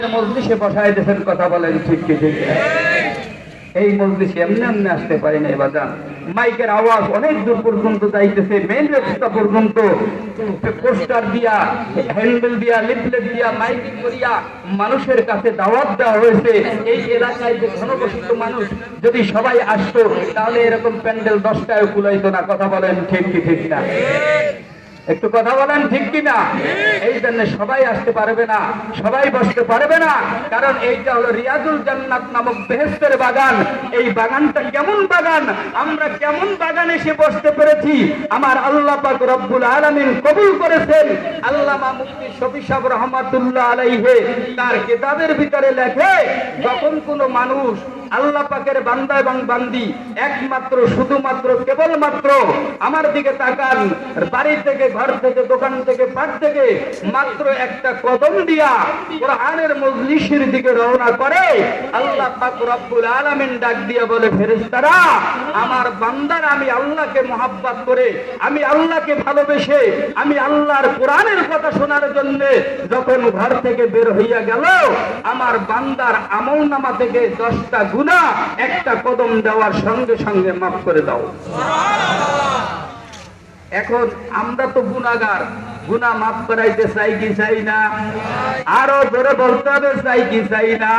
মজলিসে বসায় দেশের কথা বলেন ঠিক এই মজলিসে এমনি এমনি আসতে পারি না এবার মাইকের আওয়াজ অনেক দূর পর্যন্ত যাইতেছে মেন রাস্তা পর্যন্ত। পোস্টার দিয়া, হ্যান্ডেল দিয়া, লিফলেট দিয়া, মাইকিং করিয়া মানুষের কাছে দাওয়াত দেওয়া হয়েছে। এই এলাকায় যে ঘনবসিত মানুষ যদি সবাই আসতো, তাহলে এরকম প্যান্ডেল দশটায় কুলাইতো না, কথা বলেন ঠিক কি ঠিক না? একটু কথা বলেন, ঠিক কিনা? এই জন্য সবাই আসতে পারবে না, সবাই বসতে পারবে না, কারণ এইটা হলো রিয়াজুল জান্নাত নামক বেহেস্তের বাগান। এই বাগানটা কেমন বাগান? আমরা কেমন বাগানে এসে বসতে পেরেছি? আমার আল্লাহ পাক রব্বুল আলামিন কবুল করেছেন। আল্লামা মুফতি শফি সাহেব রহমাতুল্লাহ আলাইহে, তার কিতাবের ভিতরে লেখে, যখন কোনো মানুষ আল্লাহ পাকের বান্দা এবং বান্দি একমাত্র, শুধুমাত্র, কেবলমাত্র আমার দিকে তাকান, বাড়ি থেকে ঘর থেকে, দোকান থেকে পাট থেকে মাত্র একটা কদম দিয়া কোরআনের মজলিসের দিকে রওনা করে, আল্লাহ পাক রব্বুল আলামিন ডাক দিয়া বলে, ফেরেশতারা, আমার বান্দার আমি আল্লাহকে মহাব্বত করে, আমি আল্লাহকে ভালোবেসে, আমি আল্লাহর কোরআনের কথা শোনার জন্য যখন ঘর থেকে বের হইয়া গেল, আমার বান্দার আমল নামা থেকে দশটা গুণা একটা কদম দেওয়ার সঙ্গে সঙ্গে মাফ করে দাও। এখন আমরা তো গুণাগার গুণা মাফ করাইতে চাই কি চাই না? আরও ধরে বলতে হবে, চাই কি চাই না?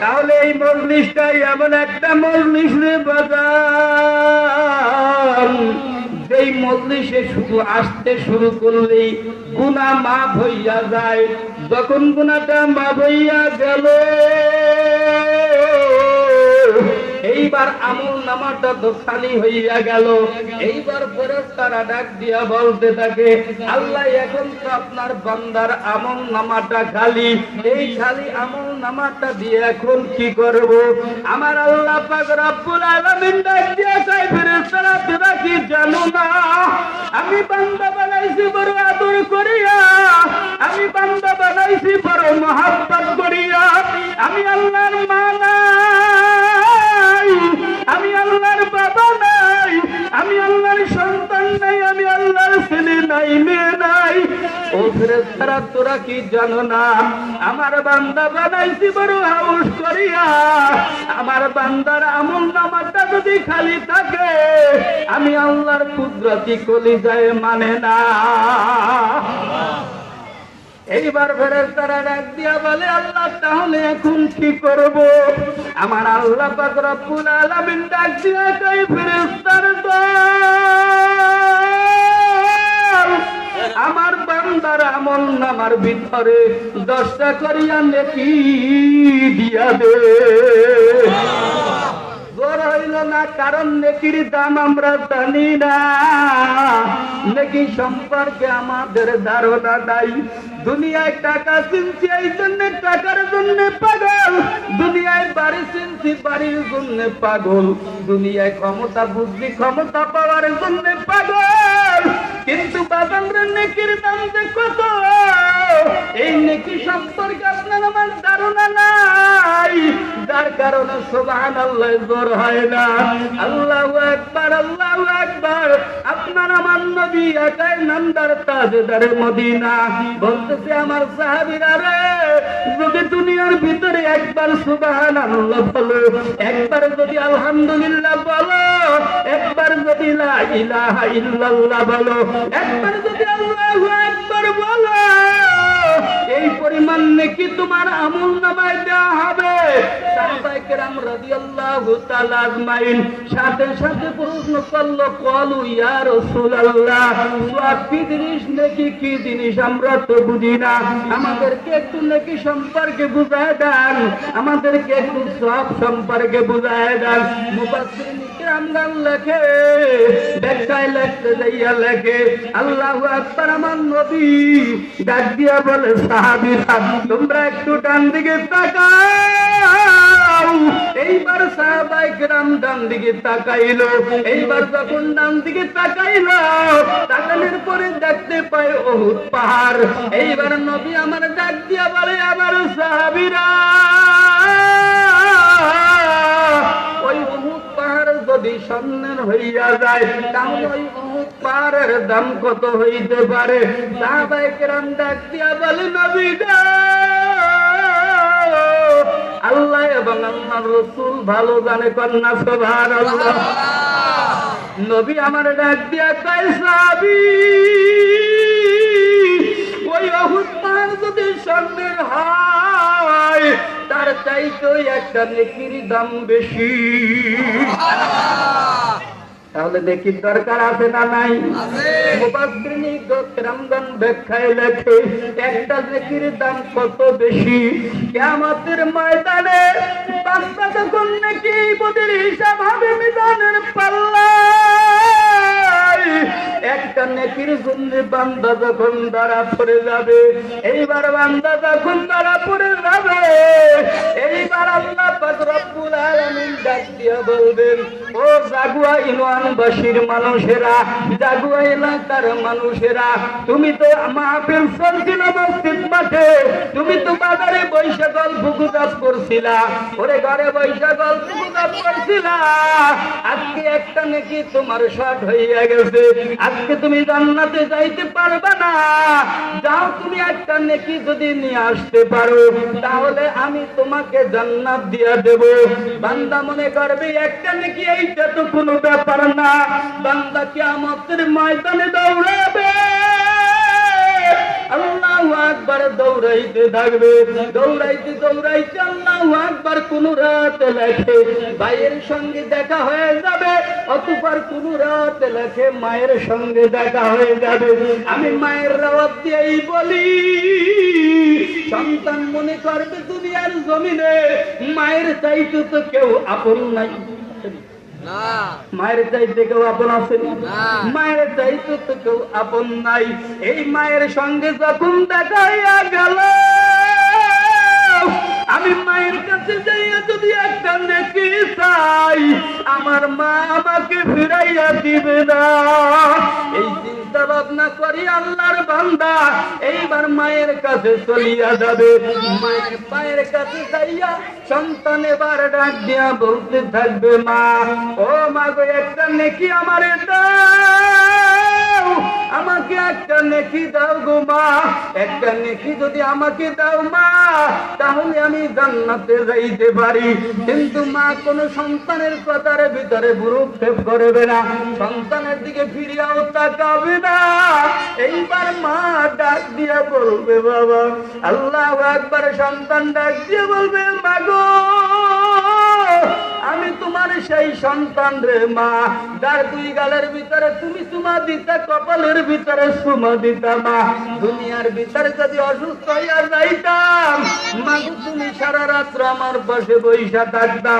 তাহলে এই মজলিসটাই এমন একটা মজলিস বাজান যেই মজলিসে শুধু আসতে শুরু করলেই গুণা মাফ হইয়া যায়। যখন গুণাটা মাফ হইয়া গেল এইবার আমল নামাটা তো খালি হইয়া গেল। এইবার পরে তারা ডাক দিয়া বলতে থাকে, আল্লাহ, এখন তো আপনার বান্দার আমল নামাটা খালি। এই খালি আমল নামাটা দিয়ে এখন কি করব? আমার আল্লাহ পাক রব্বুল আলামিন ডাক দিয়া কই ফেরেশতারা, তোরা কি জানো না? আমি বান্দা বানাইছি বড় আদর করিয়া। আমি বান্দা বানাইছি বড় মহাব্বত করিয়া। আমি আল্লাহর মা নাই আমি আল্লাহর বাবা নাই, আমি আল্লাহর সন্তান নাই, আমি আল্লাহর ছেলে নাই, মেয়ে নাই। ও ফেরেস্তারা তোরা কি জানো না? আমার বান্দা বানাইছি বড় হাউস করিয়া। আমার বান্দার আমল নামাটা যদি খালি থাকে, আমি আল্লাহর কুদরতি কলি যায় মানে না। এইবার ফেরেস্তারা ডাক দিয়া বলে, আল্লাহ, তাহলে এখন কি করব? আমার আল্লাহ পাক রব্বুল আলামিন ডাক দিয়া কই আমার বান্দার আমল নামার ভিতরে দশটা করিয়া নেকি দিয়া দে। জোর হইল না, কারণ নেকির দাম আমরা জানি না। নেকি সম্পর্কে আমাদের ধারণা নাই। দুনিয়ায় টাকা চিনছি, এই জন্য টাকার জন্য পাগল। দুনিয়ায় বাড়ি চিনছি, বাড়ির জন্য পাগল। দুনিয়ায় ক্ষমতা বুদ্ধি, ক্ষমতা পাওয়ার জন্য পাগল। কিন্তু বাজানরা নেকির দাম যে কত? এই নেকি সম্পর্কে আপনার আমার ধারণা নাই। যার কারণে সোবাহান আল্লাহ জোর হয় না। আল্লাহ একবার আল্লাহ একবার আপনার আমার নবী একাই নান্দার তাজেদারে মদিনা। বলতেছে আমার সাহাবিরা রে, যদি দুনিয়ার ভিতরে একবার সুবাহান আল্লাহ বলো, একবার যদি আলহামদুলিল্লাহ বলো, একবার যদি লা ইলাহা ইল্লাল্লাহ বলো, একবার যদি আল্লাহু আকবার বলো পরিমাণ নাকি তোমার আমল নামায় দেওয়া হবে। সাথে সাথে প্রশ্ন করল, কলু ইয়া রাসূলুল্লাহ সওয়াব কি জিনিস, নাকি কি জিনিস? আমরা তো বুঝি না। আমাদেরকে একটু নাকি সম্পর্কে বুঝায় দেন। আমাদেরকে একটু সব সম্পর্কে বুঝায় দেন। লেখে, ব্যাখ্যায় লেখতে যাইয়া লেখে, আল্লাহু আমার নবী। ডাক দিয়া বলে, সাহাবীরা তোমরা একটু ডান দিকে তাকাও। এইবার সাহাবাই গ্রাম ডান দিকে তাকাইলো। এইবার যখন ডান দিকে তাকাইলো, তাকানোর পরে দেখতে পায় ও পাহাড়। এইবার নবী আমার ডাক দিয়া বলে, আমার সাহাবীরা যদি সামনের হইয়া যায় তাহলে ওই পাহাড়ের দাম কত হইতে পারে? নবী গো, আমার রসুল ভালো জানে কন্যা সভার নবী আমার ডাক দিয়া তাই সাবি ওই অহুত যদি হয় তার চাইতে একটা নেকির দাম বেশি। তাহলে নেকির দরকার আছে না নাই? গোত্রামগণ ব্যাখ্যায় লেখে একটা নেকির দাম কত বেশি? কিয়ামতের ময়দানে বান্দা যখন নেকি বদের হিসাব হবে মিজানের পাল্লায়। একটা নেকির জন্য বান্দা যখন ধরা পড়ে যাবে, এইবার বান্দা যখন ধরা পড়ে যাবে, এইবার আল্লাহ পাক রব্বুল আলামিন ডাক বলবেন, ও জাগুয়া মানুষেরা, জাগুয়া এলাকার মানুষেরা, তুমি তো মাহফিল চলছিল মসজিদ মাঠে, তুমি তো বাজারে বৈশা করছিলা, ওরে ঘরে বৈশা গল্প গুজব করছিলা, আজকে একটা নাকি তোমার শর্ট হইয়া গেছে আজকে তুমি জান্নাতে যাইতে পারবে না। যাও তুমি একটা নেকি যদি নিয়ে আসতে পারো, তাহলে আমি তোমাকে জান্নাত দিয়া দেব। বান্দা মনে করবে, একটা নেকি এইটা তো কোনো ব্যাপার না। বান্দা কিয়ামতের ময়দানে দৌড়াবে। দেখা হয়ে যাবে মায়ের সঙ্গে দেখা হয়ে যাবে। আমি মায়ের রাওয়াত দিয়েই বলি, সন্তান মনে করবে দুনিয়ার জমিনে, মায়ের চাইতে তো কেউ আপন নাই। মায়ের চাইতে কেউ আপন আছে মায়ের চাইতে তো কেউ আপন নাই। এই মায়ের সঙ্গে যখন দেখাইয়া গেল আমি মায়ের কাছে যাইয়া যদি একটা নেকি চাই আমার মা আমাকে ফিরাইয়া দিবে না। এই চিন্তা ভাবনা করি, আল্লাহর বান্দা এইবার মায়ের কাছে চলিয়া যাবে। মায়ের পায়ের কাছে যাইয়া সন্তান এবার ডাক দিয়া বলতে থাকবে, মা, ও মা গো, একটা নেকি আমার দাও। আমাকে একটা নেকি দাও গো মা। একটা নেকি যদি আমাকে দাও মা, তাহলে আমি জান্নাতে যাইতে পারি। কিন্তু মা কোন সন্তানের কথার ভিতরে ভ্রুক্ষেপ করবে না। সন্তানের দিকে ফিরিয়াও তাকাবে না। এইবার মা ডাক দিয়া বলবে, বাবা, আল্লাহ একবার সন্তান ডাক দিয়ে বলবে মাগো সেই সন্তান রে মা, যার দুই গালের ভিতরে তুমি সুমা দিতা, কপালের ভিতরে সুমা দিতা মা। দুনিয়ার ভিতরে যদি অসুস্থ হইয়া যাইতাম মাগো তুমি সারা রাত্র আমার পাশে বৈশা থাকতা।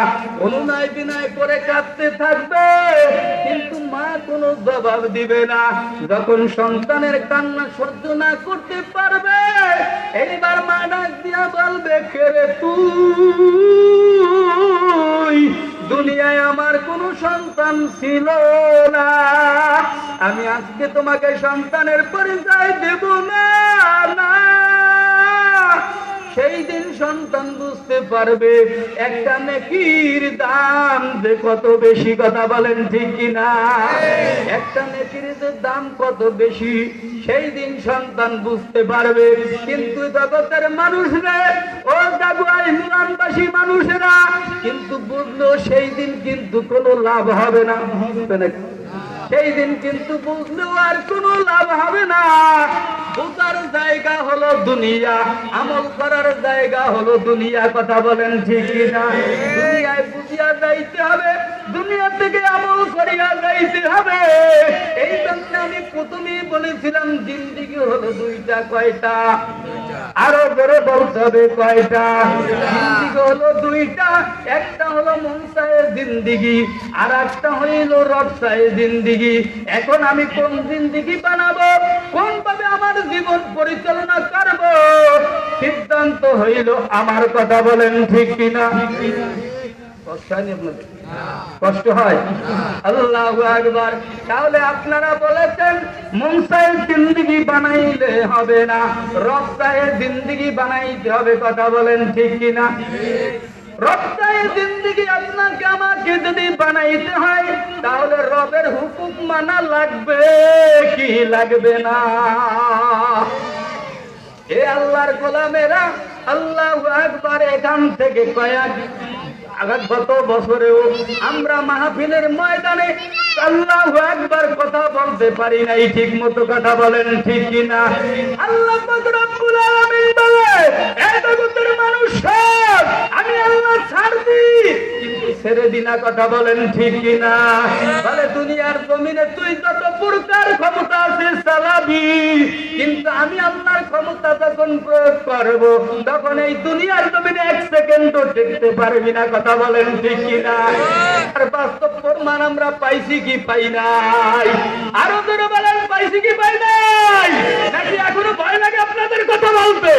অনুনয় বিনয় করে কাঁদতে থাকবে, কিন্তু মা কোনো জবাব দিবে না। যখন সন্তানের কান্না সহ্য না করতে পারবে, এইবার মা ডাক দিয়া বলবে খেরে তুই? দুনিয়ায় আমার কোনো সন্তান ছিল না। আমি আজকে তোমাকে সন্তানের পরিচয় দেব না না সেই দিন সন্তান বুঝতে পারবে? একটা নেকির দাম যে কত বেশি কথা বলেন ঠিক কিনা? একটা নেকির যে দাম কত বেশি, সেই দিন সন্তান বুঝতে পারবে। কিন্তু জগতের মানুষরা, ও জাগুয়াই মুরানবাসী মানুষেরা, কিন্তু বুঝলো সেই দিন কিন্তু কোনো লাভ হবে না। সেই দিন কিন্তু বুঝলেও আর কোনো লাভ হবে না। বোঝার জায়গা হলো দুনিয়া, আমল করার জায়গা হলো দুনিয়া, কথা বলেন ঠিক না দুনিয়ায় বুঝিয়া যাইতে হবে, দুনিয়া থেকে আমল করিয়া যাইতে হবে। এই জন্য আমি প্রথমেই বলেছিলাম, জিন্দিগি হলো দুইটা, কয়টা? আরও বড় বলতে হবে, কয়টা? জিন্দিগি হলো দুইটা, একটা হলো মনসায় জিন্দিগি আর একটা হইল রবসায় জিন্দিগি। এখন আমি কোন জিন্দিগি বানাবো? কোন ভাবে আমার জীবন পরিচালনা করব? সিদ্ধান্ত হইল আমার কথা বলেন ঠিক কিনা? কষ্ট? কষ্ট হয়? আল্লাহ একবার তাহলে আপনারা বলেছেন মনসায় জিন্দিগি বানাইলে হবে না। রপ্তায় জিন্দিগি বানাইতে হবে, কথা বলেন ঠিক কিনা? রপ্তায় জিন্দিগি আপনাকে আমাকে যদি বানাইতে হয়, তাহলে রবের হুকুম মানা লাগবে, কি লাগবে না? এ আল্লাহর গোলামেরা, আল্লাহ একবার এখান থেকে কয়েক, আগত গত বছরেও আমরা মাহফিলের ময়দানে আল্লাহ আমি আল্লাহ দুনিয়ার জমিনে তুই যত প্রকার ক্ষমতা আছে চালাবি, কিন্তু আমি আল্লাহর ক্ষমতা যখন প্রয়োগ করব, তখন এই দুনিয়ার জমিনে এক সেকেন্ডও টিকতে পারবি না। কথা বলেন, ঠিক কিনা? আর বাস্তব প্রমাণ আমরা পাইছি কি পাই নাই? আরও জোরে বলেন, পাইছি কি পাই নাই? নাকি এখনও ভয় লাগে আপনাদের কথা বলতে?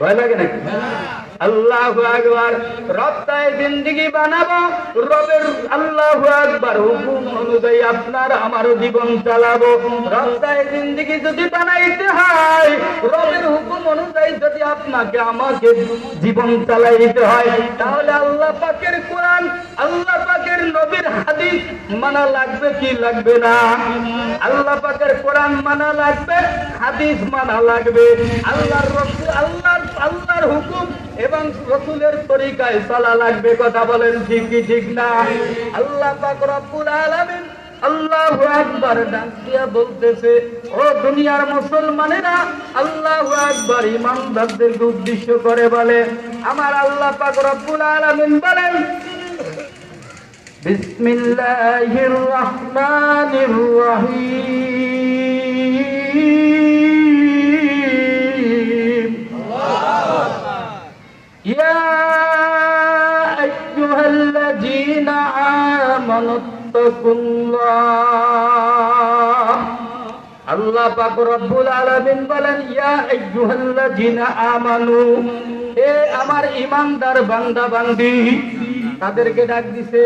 ভয় লাগে নাকি? আকবার, রপ্তায় জিন্দিগি বানাবো, রবের আকবার হুকুম অনুযায়ী আপনার আমার জীবন চালাবো। রপ্তায় যদি বানাইতে হয়, রবের হুকুম অনুযায়ী যদি আপনাকে আমাকে জীবন চালাইতে হয়, তাহলে আল্লাহ পাকের কোরআন আল্লাহ পাকের নবীর হাদিস মানা লাগবে কি লাগবে না? আল্লাহ পাকের কোরআন মানা লাগবে, হাদিস মানা লাগবে। আল্লাহর রসুল, আল্লাহর আল্লাহর হুকুম এবং রসুলের তরিকায় চলা লাগবে, কথা বলেন ঠিক কি ঠিক না? আল্লাহ পাক রব্বুল আলামিন আল্লাহু আকবার ডাক দিয়া বলতেছে, ও দুনিয়ার মুসলমানেরা, আল্লাহু আকবার ইমানদারদেরকে উদ্দেশ্য করে বলে। আমার আল্লাহ পাক রব্বুল আলামিন বলেন বিসমিল্লাহির রহমানির রহিম يا أيها الذين آمنوا اتقوا الله আল্লাহ পাক রব্বুল আলামিন বলেন ইয়া আইয়ুহাল্লাযিনা আমানু এ আমার ঈমানদার বান্দা বান্দি তাদেরকে ডাক দিছে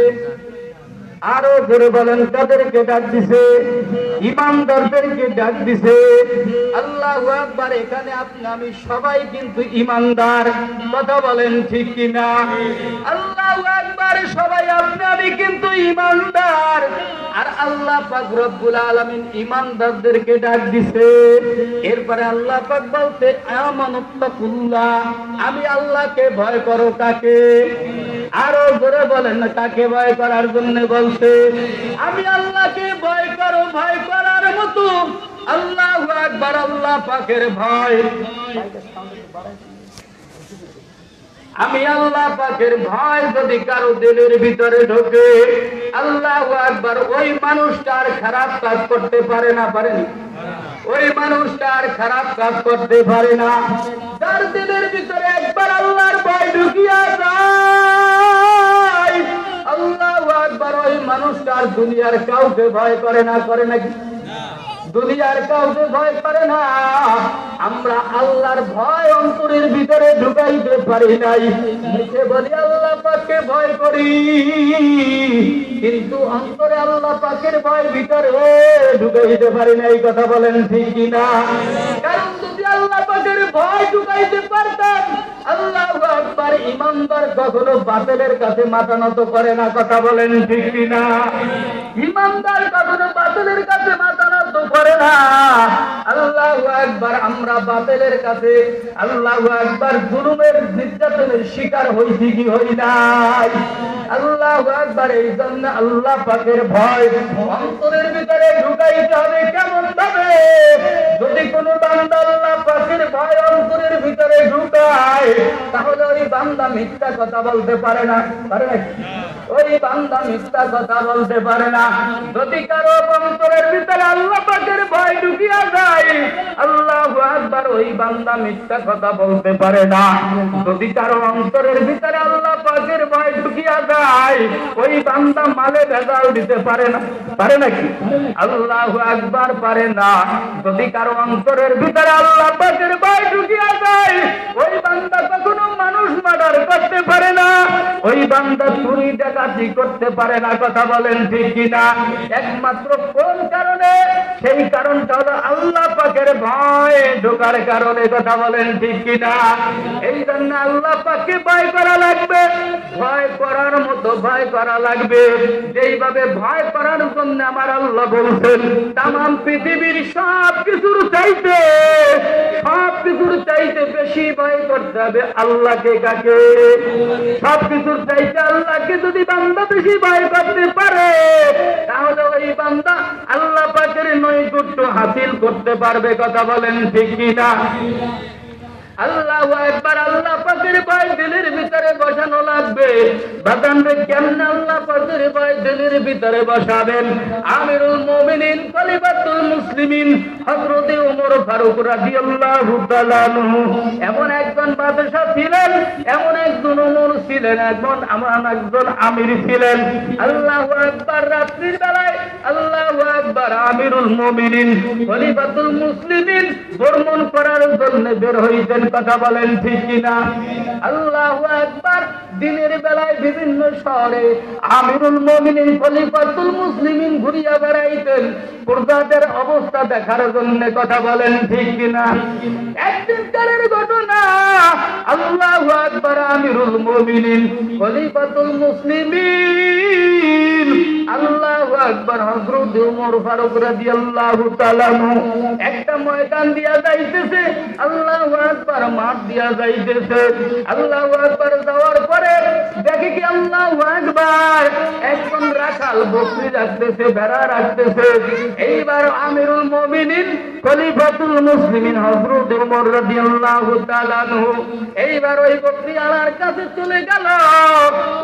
আরও জোরে বলেন, তাদেরকে ডাক দিছে, ইমানদারদেরকে ডাক দিছে। আল্লাহ আকবার, এখানে আপনি, আমি সবাই কিন্তু ইমানদার। কথা বলেন ঠিক কিনা? আল্লাহ আকবার, সবাই আপনি, আমি কিন্তু ইমানদার। আর আল্লাহ পাক রব্বুল আলামিন ইমানদারদেরকে ডাক দিছে। এরপরে আল্লাহ পাক বলতে আমানুত্তাকুল্লাহ, আমি আল্লাহকে ভয় করো কাকে? আরও জোরে বলেন, কাকে ভয় করার জন্য বলছে? আমি আল্লাহকে ভয় করো, ভয় করার মতো। আল্লাহ একবার আল্লাহ পাকের ভয়। আমি আল্লাহ পাকের ভয় যদি কারও দিলের ভিতরে ঢোকে, আল্লাহ একবার ওই মানুষটার খারাপ কাজ করতে পারে না পারেনি ওই মানুষটার খারাপ কাজ করতে পারে না। যার দিলের ভিতরে একবার আল্লাহর ভয় ঢুকিয়া দুনিয়ার কাউকে ভয় করে না, করে নাকি? দুনিয়ার কাউকে ভয় করে না। আমরা আল্লাহর ভয় অন্তরের ভিতরে ঢুকাইতে পারি নাই। মুখে বলি, আল্লাহ পাককে ভয় করি। কিন্তু অন্তরে আল্লাহ পাকের ভয় ভিতরে ঢুকাইতে পারি না এই কথা বলেন ঠিক কিনা? কারণ আল্লাহ ভয় ঢুকাইতে পারতাম। আল্লাহ আকবার ইমানদার কখনো বাতিলের কাছে মাথা নত করে না, কথা বলেন ঠিক কিনা? ইমানদার কখনো বাতিলের কাছে মাথা নত করে না। বাতিলের কাছে আল্লাহ একবার জুলুমের নির্যাতনের শিকার হইছি কি হই নাই। আল্লাহ একবার এই জন্য আল্লাহ পাকের ভয় অন্তরের ভিতরে ঢুকাইতে হবে কেমন ভাবে? যদি কোনো বান্দা আল্লাহ পাকের ভয় অন্তরের ভিতরে ঢুকায়, তাহলে ওই বান্দা মিথ্যা কথা বলতে পারে না। পারে না ওই বান্দা মিথ্যা কথা বলতে পারে না। যদি কারও অন্তরের ভিতরে আল্লাহ পাকের ভয় ঢুকিয়া যায়, আল্লাহ একবার ওই বান্দা মিথ্যা কথা বলতে পারে না। যদি কারও অন্তরের ভিতরে আল্লাহ পাকের ভয় ঢুকিয়া যায়, ওই বান্দা মালে ভেজাল দিতে পারে না। পারে নাকি? আল্লাহ একবার পারে না। যদি কারও অন্তরের ভিতরে আল্লাহ পাকের ভয় ঢুকিয়া যায়, ওই বান্দা কখনো মানুষ মার্ডার করতে পারে না। ওই বান্দা চুরি ডাকাতি করতে পারে না, কথা বলেন ঠিক কিনা? একমাত্র কোন কারণে? সেই কারণটা হলো আল্লাহ পাকের ভয় ঢোকার কারণে কথা বলেন, ঠিক কিনা? এই জন্য আল্লাহ পাককে ভয় করা লাগবে। ভয় করার মতো ভয় করা লাগবে। যেইভাবে ভয় করার জন্য আমার আল্লাহ বলছেন তাম পৃথিবীর সব কিছুর চাইতে সব কিছুর চাইতে বেশি ভয় করতে হবে আল্লাহকে কাকে? সব কিছুর চাইতে আল্লাহকে যদি বান্দা বেশি ভয় করতে পারে, তাহলে ওই বান্দা আল্লাহ পাকের নৈকট্য হাসিল করতে পারবে। কথা বলেন, ঠিক একবার এমন একজন বাদশা ছিলেন, এমন একজন ওমর ছিলেন এমন আমার একজন আমির ছিলেন। আল্লাহু আকবার, রাত্রির বেলায় আল্লাহু ভ্রমণ করার জন্য বের কথা বলেন ঠিক কিনা? আল্লাহ আকবার। দিনের বেলায় বিভিন্ন শহরে আমিরুল মুমিনিন খলিফাতুল মুসলিমিন ঘুরিয়া বেড়াইতেন। প্রজাদের অবস্থা দেখার জন্য কথা বলেন ঠিক কিনা? একদিন কারের ঘটনা, আল্লাহু আকবার আমিরুল মুমিনিন খলিফাতুল মুসলিমিন, আল্লাহু আকবার ফারুক একটা ময়দান দিয়া যাইতেছে, আল্লাহু আকবার মাঠ দিয়া যাইতেছে। আল্লাহু আকবার যাওয়ার রাখাল বকরি রাখতেছে ভেড়া রাখতেছে। এইবার আমিরুল মুমিনিন খলিফাতুল মুসলিমিন হযরত রাদিয়াল্লাহু তাআলা এইবার ওই কাছে চলে গেল।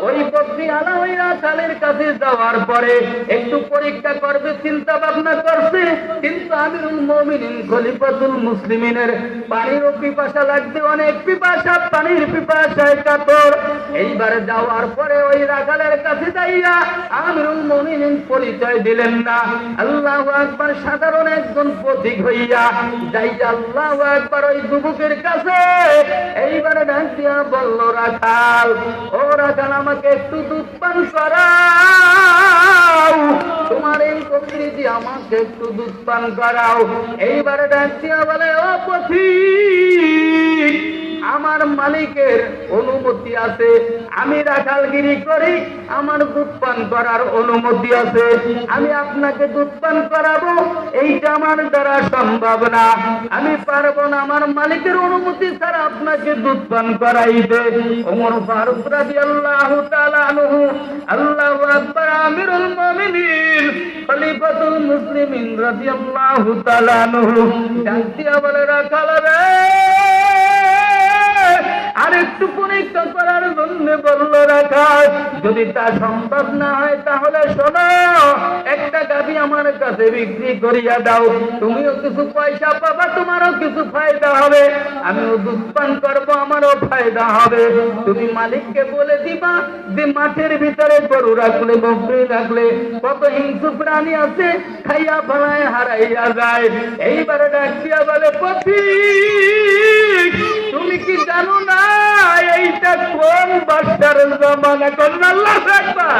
ওই ওই রাখালের কাছে যাওয়ার পরে একটু পরীক্ষা করবে চিন্তা ভাবনা করছে। কিন্তু আমিরুল মুমিনিন খলিফাতুল মুসলিমিনের পানিরও পিপাসা লাগবে, অনেক পিপাসা, পানির পিপাসায় কাতর। এইবার যাওয়ার পরে ওই রাখালের কাছে যাইয়া আমিরুল মুমিনিন পরিচয় দিলেন না। আল্লাহু আকবার সাধারণ একজন পথিক হইয়া যাইয়া আল্লাহ একবার ওই যুবকের কাছে। এইবারে ডাক দিয়া বলল, রাখাল, ও রাখাল, আমাকে একটু দুধ পান করাও। তোমার এই প্রকৃতি আমাকে একটু দুধ পান করাও। এইবারে ডাক বলে, ও পথিক আমার মালিকের অনুমতি আছে। আমি রাখালগিরি করি, আমার দুধ পান করার অনুমতি আছে। আমি আপনাকে দুধ পান করাবো, এইটা আমার দ্বারা সম্ভব না। আমি পারব না, আমার মালিকের অনুমতি ছাড়া আপনাকে দুধ পান করাইতে। ওমর ফারুক তাআলা আনহু, আল্লাহু আকবার, আমিরুল মুমিনিন, খলিফাতুল মুসলিমিন বলে একটু পরীক্ষা করার জন্য বলল রাখা যদি তা সম্ভব না হয় তাহলে শোনো, একটা গাভি আমার কাছে বিক্রি করিয়া দাও। তুমিও কিছু পয়সা পাবা, তোমারও কিছু ফায়দা হবে। আমিও দুধ করব, আমারও ফায়দা হবে। তুমি মালিককে বলে দিবা যে মাঠের ভিতরে গরু রাখলে, বকরি রাখলে, কত হিংসু প্রাণী আছে, খাইয়া ফলায়, হারাইয়া যায়। এইবারে ডাক দিয়া বলে, পথিক, তুমি জমানা কোন আল্লাহ একবার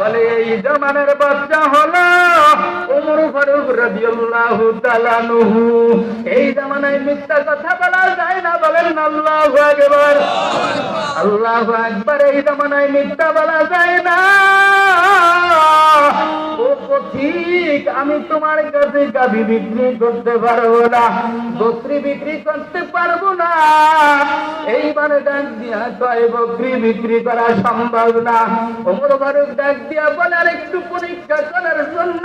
বলে এই জমানের বাচ্চা হলো ফারুক রাদিয়াল্লাহু তাআলা আনহু। এই জামানায় মিথ্যা কথা বলা যায় না, বলেন আল্লাহু আকবার। আল্লাহু আকবার, এই জামানায় মিথ্যা বলা যায় না। আমি তোমার কাছে গাভি বিক্রি করতে পারব না, বকরি বিক্রি করতে পারব না। এইবারে ডাক দিয়া কয়, বকরি বিক্রি করা সম্ভব না। ওমর ফারুক ডাক দিয়া বলে আর একটু পরীক্ষা করার জন্য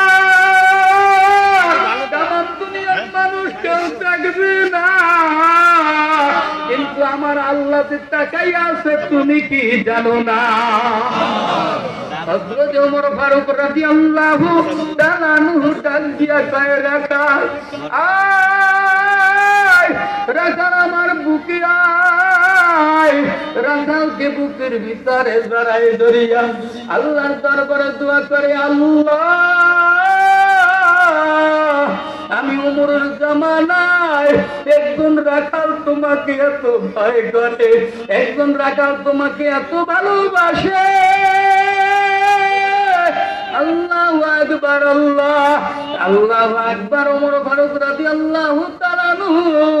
মানুষ কেউ থাকবে না। কিন্তু আমার আল্লাহ তাকাই আছে, তুমি কি জানো না? আমার বুকে রাখালকে বুকের ভিতরে জড়াই ধরিয়া আল্লাহর দরবারে দোয়া করে, আল্লাহ আমি উমরের জামানায় একজন রাখাল তোমাকে এত ভয় করে, একজন রাখাল তোমাকে এত ভালোবাসে। আল্লাহ আল্লাহ আল্লাহ আকবার, ওমর ফারুক রাদিয়াল্লাহু আল্লাহ আনহু।